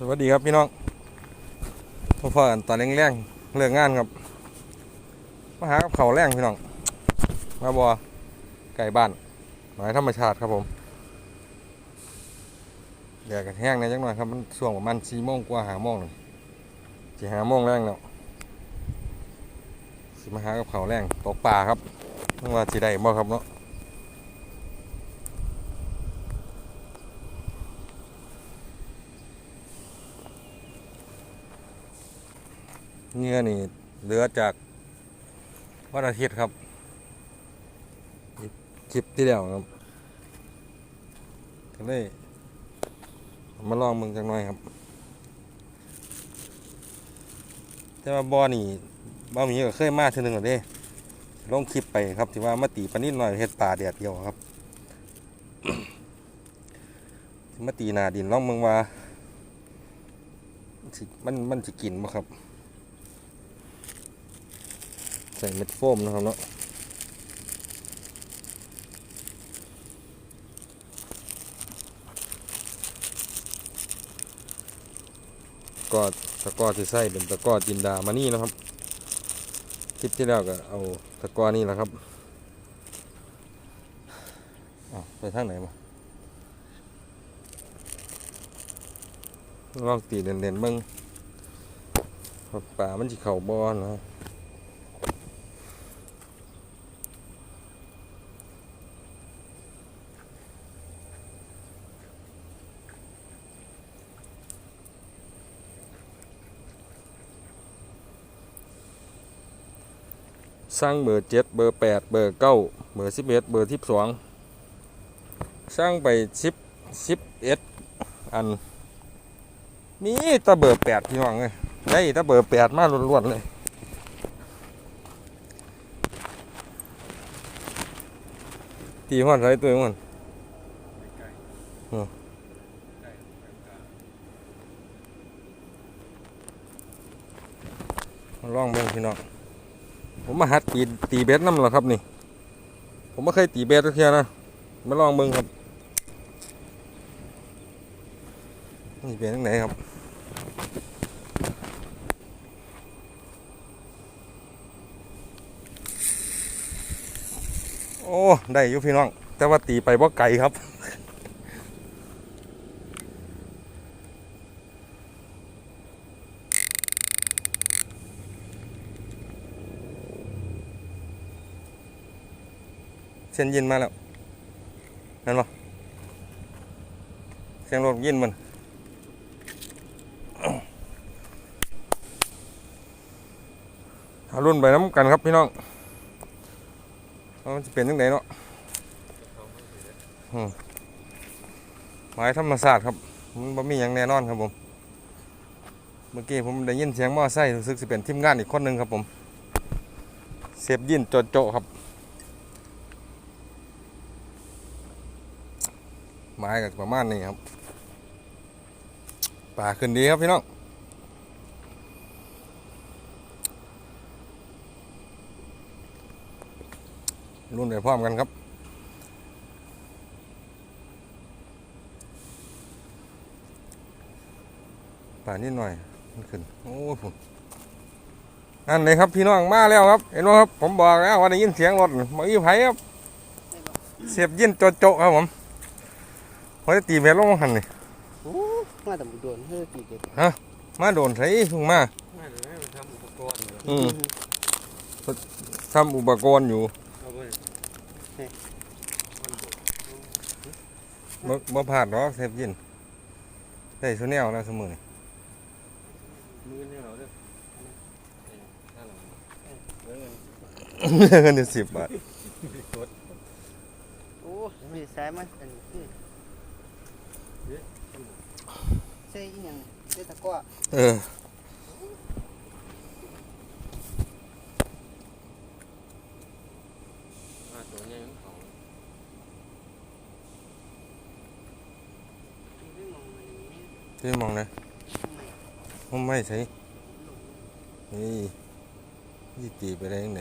สวัสดีครับพี่น้องพ่อพ่อกันตอนแรงๆเลิกงานครับมาหากับเขาแรงพี่น้อง มาบอไก่บ้านหมายธรรมชาติครับผมเดี๋ยวกันแห้งนะจังหน่อยครับมันช่วงประมาณสี่โมงกว่าหาโมงเลยจะหาโมงแรงแล้วสิมาหากับเขาแรงตกปลาครับไม่ว่าสิได้บ่ครับเนาะ เงื่อนี่เหลือจากวันอาทิตย์ครับคลิปที่แล้วครับก็เลยมาลองมึงจังหน่อยครับ แต่ว่าบอนี่บ่มีก็เคยมาทีนึงแล้วเด้ลงคลิปไปครับที่ว่ามาตีปนิดหน่อยเฮ็ดปลาแดดเดียวครับมาตีนาดินลองมึงว่ามันมันจะกินบ่ครับ ใส่เม็ดโฟมนะครับเนาะก็ตะกร้อที่ใส่เป็นตะกร้อจินดามานี่นะครับคลิปที่แล้วก็เอาตะกร้อนี่แหละครับอ้าวไปทางไหนมาลองตีเด่นๆเบิ้งป่ามันจะเข่าบอลนะ สร้างเบอร์เจ็ดเบอร์แปดเบอร์เก้าเบอร์สิบเอ็ดเบอร์สิบสองสร้างไปสิบสิบเอ็ดอัน มีแตะเบอร์แปดพี่น้องเลยได้แตะเบอร์แปดมาล้วนๆเลยตีหัวไรตัวมันลองเบิ่งพี่น้อง ผมมาหัดตีตีเบสน้ำเหรอครับนี่ ผมไม่เคยตีเบสทุกเทียนะมาลองเบิ่งครับนี่เป็นทางไหนครับโอ้ ได้ยู่พี่น้อง แต่ว่าตีไปบ่ไกลครับ เสียงยินมาแล้วนั่นปะเสียงรถยินมันารุ่นไปน้ำกันครับพี่น้องมันจะเป็นยังไงเนาะอืมหมายธรรมศาสตร์ครับมันบ่มีอย่างแน่นอนครับผม เมื่อกี้ผมได้ยินเสียงมอไซค์รู้สึกจะเป็นทีมงานอีกคนหนึ่งครับผม เสียบยินโจโจครับ ไม้กับประมาณนี้ครับป่าขึ้นดีครับพี่น้องรุ่นไปพร้อมกันครับป่านิดหน่อยมันขึ้น โอ้ยผมอันเลยครับพี่น้องมาแล้วครับ เห็นไหมครับ ผมบอกแล้วว่าได้ยินเสียงรถมาอีไผครับ เสียบยินโจโจครับผม พอจะตีแม่ลงมาหันนี่โอ้มาแต่บุโดนเฮ้ยตีเด็กมาโดนใส่ทุ่งมาไม่เลยให้มันทำอุปกรณ์เหรออืมทำอุปกรณ์อยู่เอาไปบ่บ่พลาดหรอกเซฟยินได้สุแนวแล้วเสมอนี่มือเนี่ยเหรอเนี่ยนั่นเหรอเออเงินอยู่สิบบาทโอ้มีสายมันอันนี้คือ ใช่อีหยังใช่ตะกร้อเอออ่าตัวใหญ่ของเขาไม่มองมันอย่างนี้ที่มองนะทำไมผมไม่ใช่นี่ยี่ตีไปได้ยังไง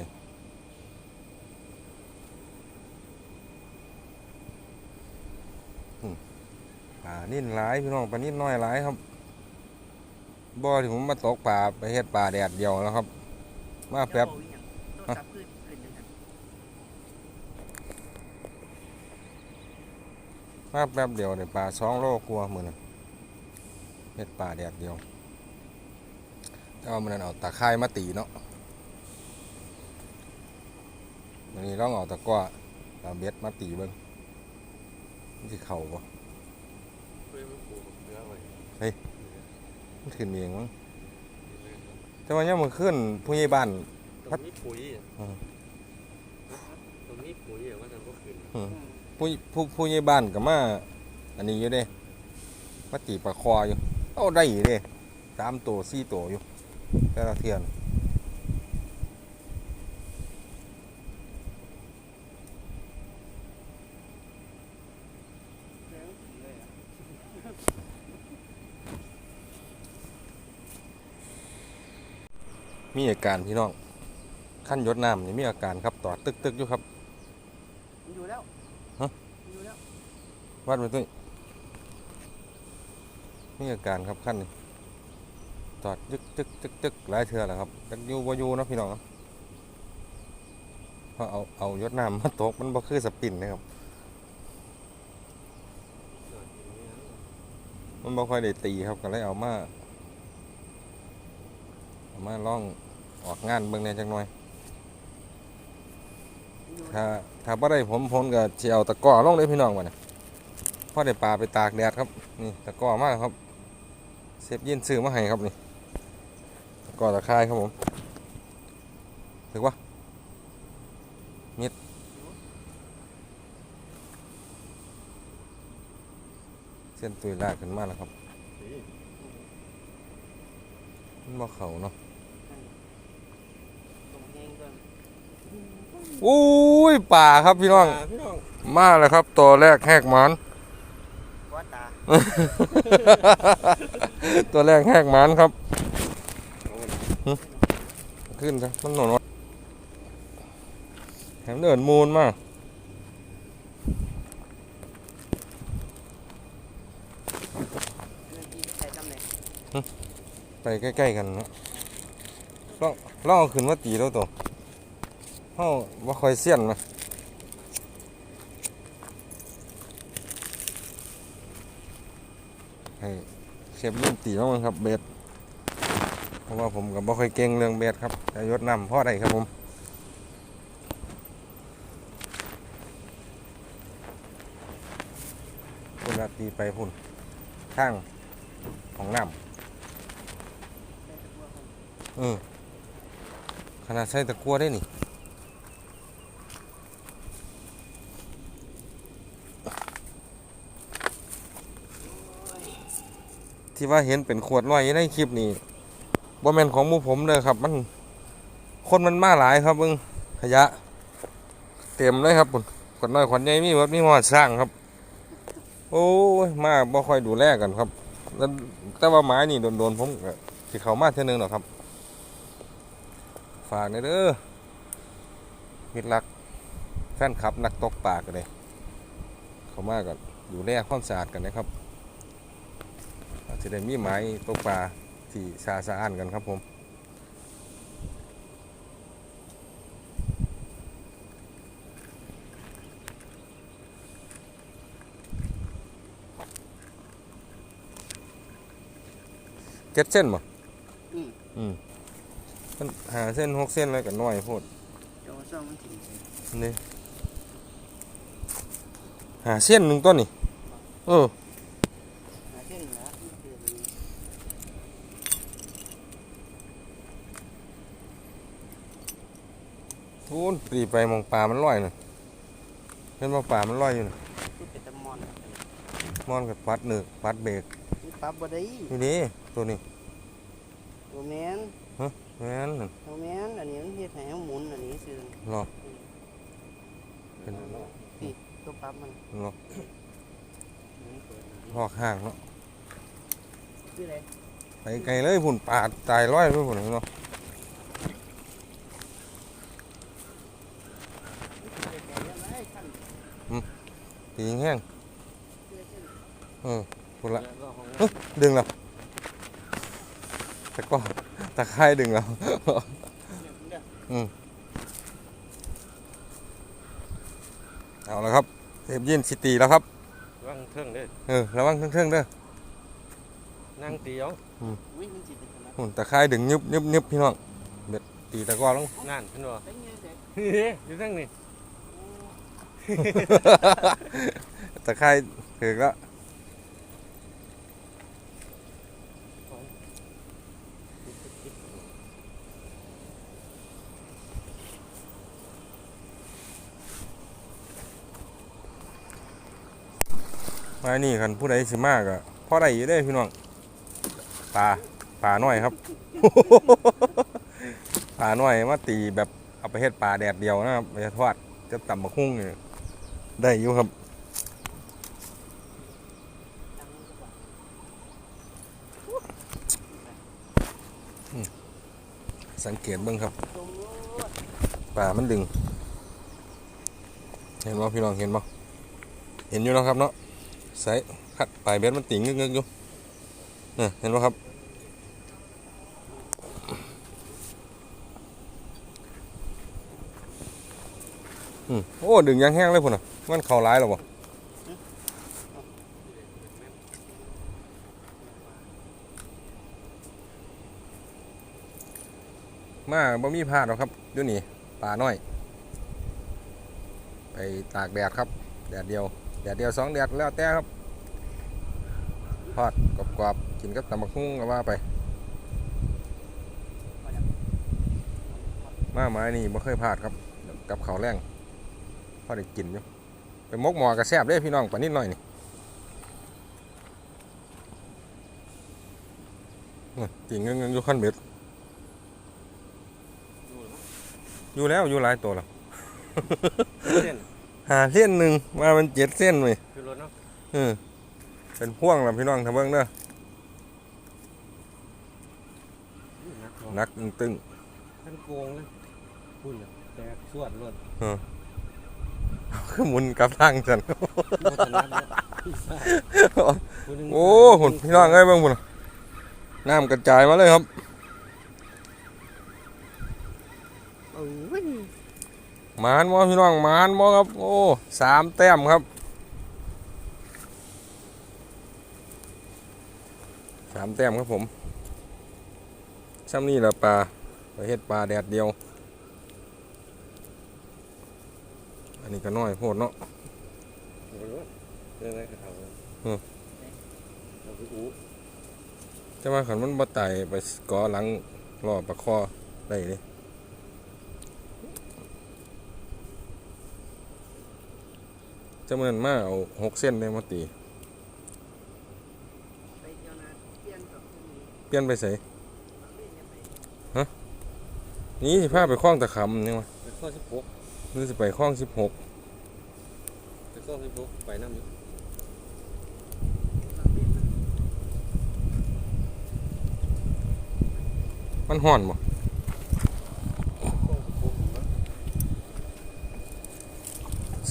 อืมป่า นิ่นหลายพี่น้องป่านิ่นน้อยหลายครับบ่ที่ผมมาตกปลาไปเฮ็ดปลาแดดเดียวแล้วครับ มาแป๊บเจ้าอีหยังโทรศัพท์ขึ้นขึ้นจังซั่นมาแป๊บเดียวได้ปลาสองโลกลัวามื้อนั้นเฮ็ดปลาแดดเดียวแต่ว่ามื้อนั้นเอาตะไคร้มาตีเนาะวันนี้ลองเอาตะกร้อเอาเบ็ดมาตีเบิ่งมันสิเข้าบ่เพื่อนมันปลูก เนื้อไว้มันขึ้นเองมั้งแต่ว่ายังมื้อคืนผู้ใหญ่บ้านตรงนี้ปุ๋ยอะอืมตรงนี้ปุ๋ยอะว่าจะก็ขึ้นอืมผู้ผู้ผู้ใหญ่บ้านก็มาอันนี้อยู่เด้มาตีปลาคออยู่เอาได้อยู่เด้สามตัวสี่ตัวอยู่แต่ละเทือน แล้วเลยอะ มีอาการพี่น้องขั้นยศน้ำนี่มีอาการครับตอดตึกตึกๆอยู่ครับมันอยู่แล้วฮะมันอยู่แล้ววัดไปตุ้ยมีอาการครับขั้นนี้ตอดจึกจึกจึกจึกหลายเทือแล้วครับจักอยู่บ่อยู่เนาะพี่น้องเนาะเพราะเอาเอายศน้ำมาตกมันบ่คือสปินนะครับมันบ่ค่อยได้ตีครับก็เลยเอามาเอามาล่อง ออกงานเบิ่งแหน่จักหน่อย ถ้าถ้าบ่ได้ผมผมก็สิเอาตะกร้อลงเลยพี่น้องว่าน่ะพอได้ปลาไปตากแดดครับ นี่ตะกร้อมาแล้วครับเซฟยินซื้อมาให้ครับนี่ตะกร้อตะไคร้ครับผมถึกว่ามิดเส้นตุยลากขึ้นมาแล้วครับมันบ่เขาเนาะ ตรงแห้งก่อน อุ้ยป่าครับพี่น้อง พี่น้องมาแล้วครับตัวแรกแหกหมัน ว่าตาตัวแรกแหกหมันครับขึ้นซะมันหนอนแถมเดินมูลมากเมื่อกี้ใส่ตำแหน่งไปใกล้ๆกันเนาะลองลองเอาขึ้นมาตีแล้วตัว เฮาบ่ค่อยเสียนมาให้เชฟรุ่นตีแล้วมั้งครับเบ็ดเพราะว่าผมก็บ่ค่อยเก่งเรื่องเบ็ดครับแต่ยศนำพ่อได้ครับผมพุ่นตีไปพุ่นข้างของน้ำเออขนาดใส่ตะกัวได้นี่ ที่ว่าเห็นเป็นขวดน้อยยู่ในคลิปนี่บ่แมนของมูผมเลยครับ มัน คนมันมาหลายครับเบิ่งขยะ เต็มเลยครับพุ่นขวดน้อยขวดใหญ่มีหมดมีหอดสร้างครับ โอ้ยมาบ่ค่อยดูแลกันครับแล้วแต่ว่าไม้นี่โดนๆผมก็สิเขามาเท่อนึงหรอกครับ ฝากหน่เด้อมิตรรักแฟนคลับนักตกปลากันเลยเขามากันดูแลความสะอาดกันนะครับ จจะได้มีไม้ตกปลาที่สะอาดสะอ้านกันครับผมเจ็ดเส้นบ่อืมอืมมันหาเส้นหกเส้นอะไรกันน้อยโพดเดี๋ยวซ่อมมันถึงใส่นี่หาเส้นหนึ่งต้นนี่เออ หาเส้นเหนือมันคือมัน ทูนปรีไปมองปลามันลอยน่ะเห็นว่าปลามันลอยอยู่น่ะคือเป็นตะมอนมอนกับปัดเนือกปัดเบรกมันปรับบ่ได้นี่นี่ตัวนี้ตัวแมนแม่นนั่นตัวแมนอันนี้มันเฮ็ดให้เฮาหมุนอันนี้ซื่อรอเป็นตัวปรับมันรอลอกห่างเนาะคืออะไรไปไกลเลยพุ่นปลาตายร้อยเลยพุ่นเนาะ ตีแห้งเออพุ่นละแล้วก็ของเอ้ยดึงละตะกร้อตะไคร้ดึงแล้วอืมเอาแล้วครับเทปยินซิตีแล้วครับว่างเครื่องเด้อเออระวังเครื่องๆเด้อนั่งตีเอาอุ้ยมันจิตเป็นขนาดหุ่นตะไคร้ดึงยึบยึบยึบพี่น้องเบ็ดตีตะกร้อลงนั่นเห็นบ่เป็นไงเด็กเฮ้ยอยู่ทั้งนี้ ตะไคร้ถึกแล้วมานี่คันผู้ใดสิมากอะพอได้อยู่ได้พี่น้องปลาปลาน้อยครับปลาน้อยมาตีแบบเอาไปเฮ็ดปลาแดดเดียวนะครับไปทอดจะตำบักหุ่งนี่ ได้อยู่ครับ สังเกตบิ่งครับป่ามันดึง เห็นบ่พี่น้องเห็นบ่เห็นอยู่เนาะครับเนาะใส่คัดปลายเบ็ดมันติ่งเงึกๆอยู่เนี่ยเห็นบ่ครับ โอ้ดึงยางแห้งเลยพุ่นน่ะมันเข่าร้ายหรอบ่มาบ่มีพลาดหรอกครับดี๋ยวนี้ปลาน้อย ไปตากแดดครับ แดดเดียว แดดเดียวสองแดดแล้วแต่ครับทอดกรอบๆกินกับตำบักหุ่งก็ว่าไป มาไม้นี่บ่เคยพลาดครับ กับเขาแรง พอได้กินอยู่ไปมกหมอกระแซบเด้พี่น้องปานนิดหน่อยนี่นี่กินเงินๆอยู่ขั้นเบ็ดอยู่แล้วอยู่หลายตัวแล้วเส้นหาเส้นหนึ่งมาเป็นเจ็ดเส้นเลยคือรถเนาะเออเป็นพ่วงแล้วพี่น้องทำเบิ้งเด้อนักนักตึงท่านโกงเลยพุ่นน่ะแตกสวดรถๆ คือหมุนกลับทางจันบ่ถนัดเนาะผู้หนึ่งโอ้หุ่นพี่น้องเอ้ยเบิ้งพุ่นน่ะน้ำกระจายมาเลยครับโอ้ยหมานมอพี่น้องหมานมอครับ โอ้สามแต้มครับสามแต้มครับผมซ้ำนี่แหละปลาไปเฮ็ดปลาแดดเดียว อันนี้ก็น้อยโพดเนาะโอ้โหเรื่องอะไรก็ทำเลยอืมเราไปอู้จะมาขันมันบ่ไต่ไปกอหลังรอประคอได้เลยจะเหมือนมาเอาหกเส้นเลยมาตีไปเที่ยวนาเปลี่ยนกับที่นี่เปลี่ยนไปใส่มันเล่นยังไงนี่สิพาไปคล้องตะขำนี่วะไปข้อสิบหก นี่สิไปคล้องสิบหกไปข้อสิบหกไปน้ำอยู่มันห่อนบ่ข้อสิบหกเนาะ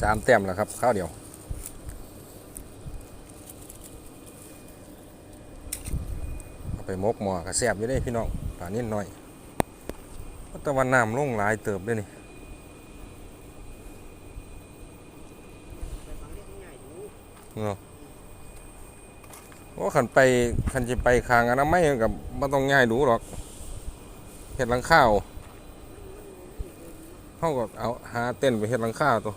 สามแต้มแล้วครับ ข้าวเดียวเอาไปมกหมอกระแซบอยู่ได้พี่น้องป่านิดหน่อยแต่วันน้ำลงหลายเติบด้วยนี่ ไปฟังเรื่องง่ายดู เนาะโอ้ขันไปขันจะไปคางอนามัยกับไม่ต้องง่ายดูหรอกเห็ดหลังข้าวเขาก็เอาหาเต้นไปเห็ดหลังข้าวตัว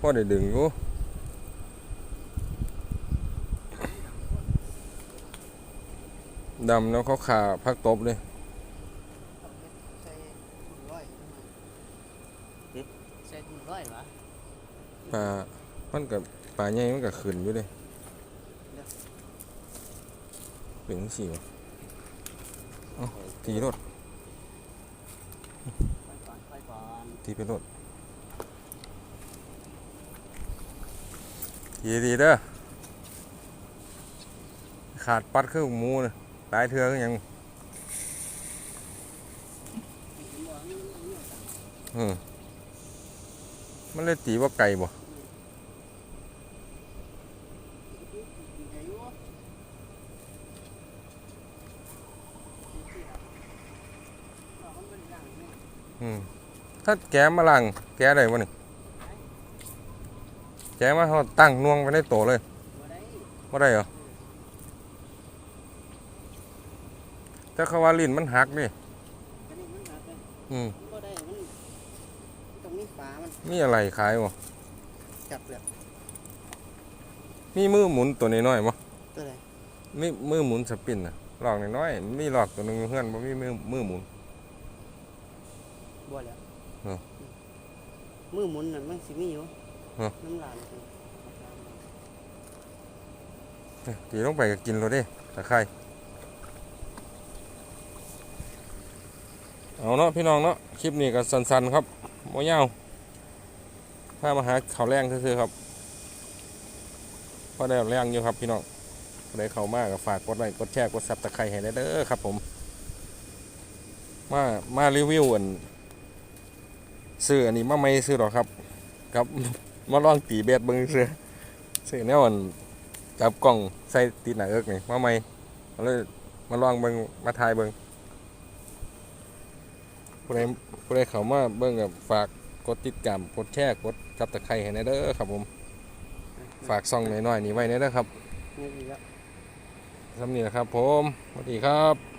พ่อได้ดึงอยู่ดำแล้วเขาขาพักตบเลย ใส่ถุงร้อยขึ้นมาใส่ถุงร้อยวะ ปลา มันกับปลาใหญ่มันกับขึ้นอยู่เลยเป็นจังสี่วะเอ้าตีรถไปก่อนไปก่อนตีไปรถทีดีเด้อขาดปัดเครื่องมูนะหลายเทือก็ยังอืมมันเลยตีว่าไก่บ่ ถ้าแกะมาลังแกะได้บ่นี่แกะมาเขาตั้งน่วงไว้ในโตเลยบ่ได้บ่ได้เหรอแต่เขาว่าลิ้นมันหักนี่อันนี้มันหักเลยอืมมันบ่ได้มันมันต้องมีฝามันมีอะไรขายบ่จับเลยมีมือหมุนตัวน้อยๆบ่ตัวไหนมีมือหมุนสปินน่ะลอกน้อยๆมีลอกตัวหนึงอยู่เพื่อนบ่มีมือมือหมุน บ่แล้วเหรอมือหมุนนั่นมันสิมีอยู่เหรอ น้ำลายมันเอ้ยตีลงไปก็กินเลยเด้ตะไคร้เอาเนาะพี่น้องเนาะคลิปนี้ก็สั้นๆครับบ่ยาวพามาหาข้าวแรงซื่อๆครับพอได้แรงอยู่ครับพี่น้องได้เข้ามาก็ฝากกดไลค์กดแชร์กดซับตะไคร้ให้ได้เด้อครับผม มามารีวิวอัน ซื้ออันนี้มาไม่ซื้อหรอกครับ ครับมาลองตีเบ็ดเบิ่งซื้อซื้อแนวอันจับกล้องใส่ติดหน้าเอิกนี่มาใหม่ก็เลยมาลองเบิ่งมาถ่ายเบิ่งผู้ใดผู้ใดเข้ามาเบิ่งกับฝากกดติดตามกดแชร์กดซับตะไคร้ให้แน่เด้อครับผม ฝากซ่องน้อยๆนี่ไว้แน่เด้อครับนี่ดีแล้วสำนี้นะครับผมสวัสดีครับ